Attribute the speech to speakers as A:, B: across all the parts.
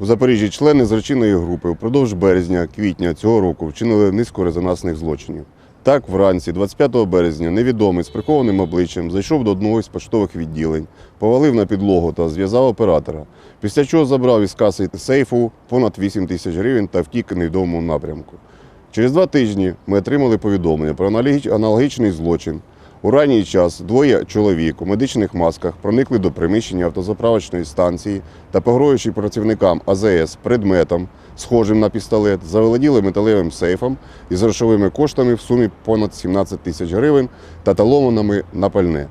A: У Запоріжжі члени злочинної групи впродовж березня-квітня цього року вчинили низку резонансних злочинів. Так, вранці, 25 березня, невідомий з прихованим обличчям зайшов до одного із поштових відділень, повалив на підлогу та зв'язав оператора, після чого забрав із каси сейфу понад 8 тисяч гривень та втік невідомому напрямку. Через два тижні ми отримали повідомлення про аналогічний злочин. У ранній час двоє чоловік у медичних масках проникли до приміщення автозаправочної станції та, погрожуючи працівникам АЗС предметом, схожим на пістолет, заволоділи металевим сейфом із грошовими коштами в сумі понад 17 тисяч гривень та талонами на пальне.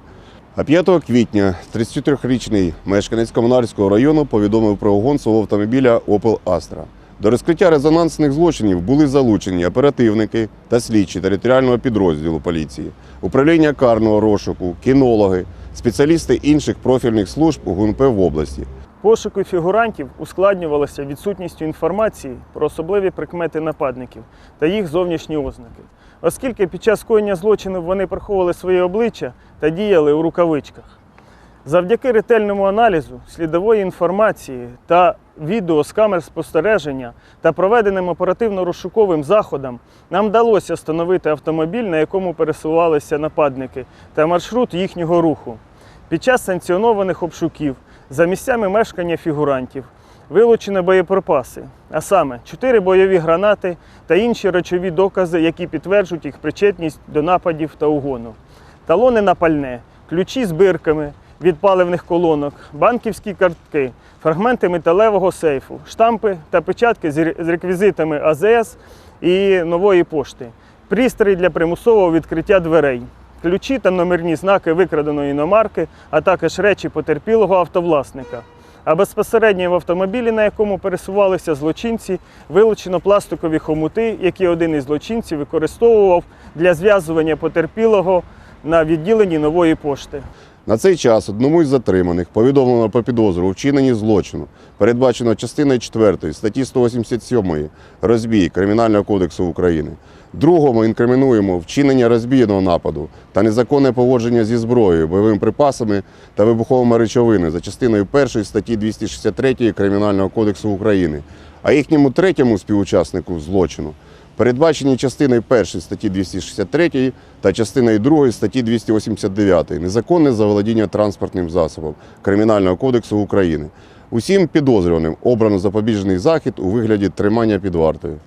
A: А 5 квітня 33-річний мешканець Комунарського району повідомив про угон свого автомобіля Opel Astra. До розкриття резонансних злочинів були залучені оперативники та слідчі територіального підрозділу поліції, управління карного розшуку, кінологи, спеціалісти інших профільних служб ГУНП в області.
B: Пошуки фігурантів ускладнювалися відсутністю інформації про особливі прикмети нападників та їх зовнішні ознаки, оскільки під час скоєння злочину вони приховували своє обличчя та діяли у рукавичках. Завдяки ретельному аналізу слідової інформації та відео з камер спостереження та проведеним оперативно-розшуковим заходам нам вдалося встановити автомобіль, на якому пересувалися нападники, та маршрут їхнього руху. Під час санкціонованих обшуків за місцями мешкання фігурантів вилучені боєприпаси, а саме 4 бойові гранати та інші речові докази, які підтверджують їх причетність до нападів та угону. Талони на пальне, ключі з бирками від паливних колонок, банківські картки, фрагменти металевого сейфу, штампи та печатки з реквізитами АЗС і нової пошти, пристрій для примусового відкриття дверей, ключі та номерні знаки викраденої іномарки, а також речі потерпілого автовласника. А безпосередньо в автомобілі, на якому пересувалися злочинці, вилучено пластикові хомути, які один із злочинців використовував для зв'язування потерпілого на відділенні нової пошти.
A: На цей час одному із затриманих повідомлено про підозру у вчиненні злочину, передбачено частиною 4 статті 187 розбій Кримінального кодексу України. Другому інкримінуємо вчинення розбійного нападу та незаконне поводження зі зброєю, бойовими припасами та вибуховими речовинами за частиною 1 статті 263 Кримінального кодексу України, а їхньому третьому співучаснику злочину передбачені частиною 1 статті 263 та частиною 2 статті 289 незаконне заволодіння транспортним засобом Кримінального кодексу України. Усім підозрюваним обрано запобіжний захід у вигляді тримання під вартою.